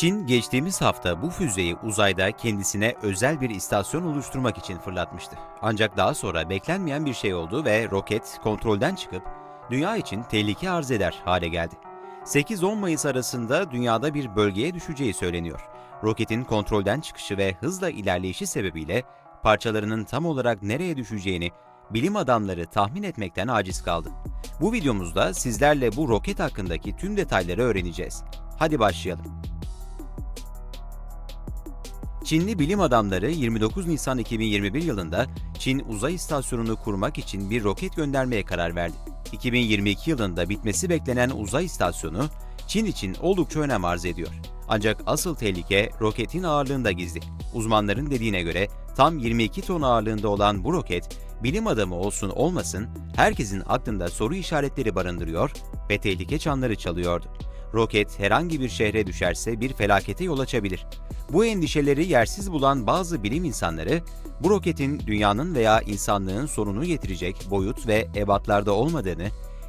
Çin geçtiğimiz hafta bu füzeyi uzayda kendisine özel bir istasyon oluşturmak için fırlatmıştı. Ancak daha sonra beklenmeyen bir şey oldu ve roket kontrolden çıkıp dünya için tehlike arz eder hale geldi. 8-10 Mayıs arasında dünyada bir bölgeye düşeceği söyleniyor. Roketin kontrolden çıkışı ve hızla ilerleyişi sebebiyle parçalarının tam olarak nereye düşeceğini bilim adamları tahmin etmekten aciz kaldı. Bu videomuzda sizlerle bu roket hakkındaki tüm detayları öğreneceğiz. Hadi başlayalım. Çinli bilim adamları 29 Nisan 2021 yılında Çin uzay istasyonunu kurmak için bir roket göndermeye karar verdi. 2022 yılında bitmesi beklenen uzay istasyonu Çin için oldukça önem arz ediyor. Ancak asıl tehlike roketin ağırlığında gizli. Uzmanların dediğine göre tam 22 ton ağırlığında olan bu roket bilim adamı olsun olmasın herkesin aklında soru işaretleri barındırıyor ve tehlike çanları çalıyordu. Roket herhangi bir şehre düşerse bir felakete yol açabilir. Bu endişeleri yersiz bulan bazı bilim insanları, bu roketin dünyanın veya insanlığın sonunu getirecek boyut ve ebatlarda olmadığını,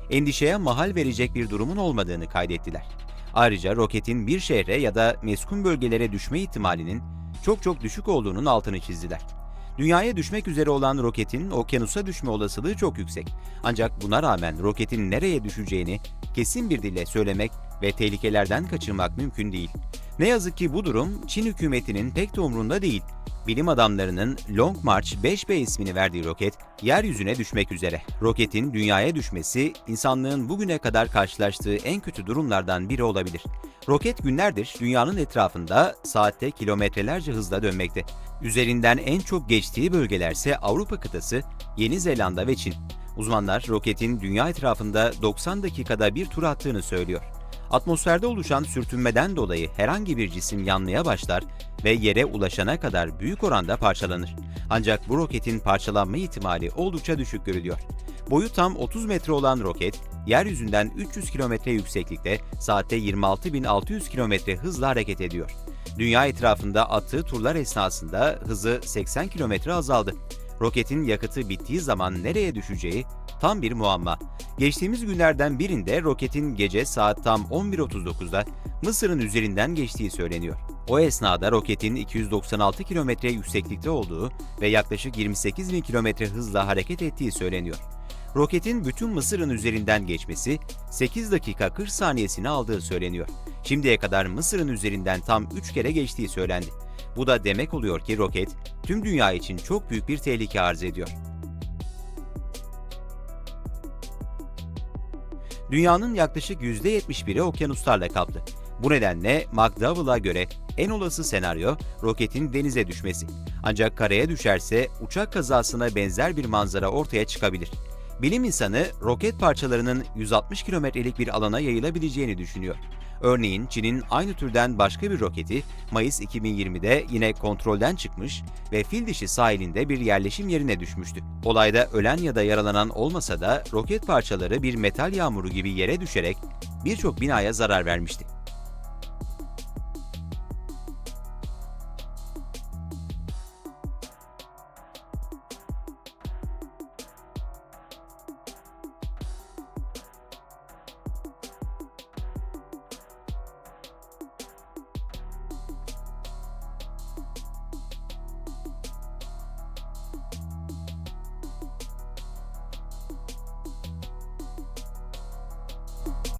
endişeye mahal verecek bir durumun olmadığını kaydettiler. Ayrıca roketin bir şehre ya da meskun bölgelere düşme ihtimalinin çok çok düşük olduğunun altını çizdiler. Dünyaya düşmek üzere olan roketin okyanusa düşme olasılığı çok yüksek. Ancak buna rağmen roketin nereye düşeceğini kesin bir dille söylemek ve tehlikelerden kaçınmak mümkün değil. Ne yazık ki bu durum Çin hükümetinin pek de umrunda değil. Bilim adamlarının Long March 5B ismini verdiği roket yeryüzüne düşmek üzere. Roketin dünyaya düşmesi insanlığın bugüne kadar karşılaştığı en kötü durumlardan biri olabilir. Roket günlerdir dünyanın etrafında saatte kilometrelerce hızla dönmekte. Üzerinden en çok geçtiği bölgelerse Avrupa kıtası, Yeni Zelanda ve Çin. Uzmanlar roketin dünya etrafında 90 dakikada bir tur attığını söylüyor. Atmosferde oluşan sürtünmeden dolayı herhangi bir cisim yanmaya başlar ve yere ulaşana kadar büyük oranda parçalanır. Ancak bu roketin parçalanma ihtimali oldukça düşük görülüyor. Boyu tam 30 metre olan roket, yeryüzünden 300 kilometre yükseklikte saatte 26.600 kilometre hızla hareket ediyor. Dünya etrafında attığı turlar esnasında hızı 80 kilometre azaldı. Roketin yakıtı bittiği zaman nereye düşeceği tam bir muamma. Geçtiğimiz günlerden birinde roketin gece saat tam 11.39'da Mısır'ın üzerinden geçtiği söyleniyor. O esnada roketin 296 kilometre yükseklikte olduğu ve yaklaşık 28 bin kilometre hızla hareket ettiği söyleniyor. Roketin bütün Mısır'ın üzerinden geçmesi 8 dakika 40 saniyesini aldığı söyleniyor. Şimdiye kadar Mısır'ın üzerinden tam 3 kere geçtiği söylendi. Bu da demek oluyor ki roket tüm dünya için çok büyük bir tehlike arz ediyor. Dünyanın yaklaşık %71'i okyanuslarla kaplı. Bu nedenle McDowell'a göre en olası senaryo roketin denize düşmesi. Ancak karaya düşerse uçak kazasına benzer bir manzara ortaya çıkabilir. Bilim insanı roket parçalarının 160 kilometrelik bir alana yayılabileceğini düşünüyor. Örneğin Çin'in aynı türden başka bir roketi Mayıs 2020'de yine kontrolden çıkmış ve fil dişi sahilinde bir yerleşim yerine düşmüştü. Olayda ölen ya da yaralanan olmasa da roket parçaları bir metal yağmuru gibi yere düşerek birçok binaya zarar vermişti.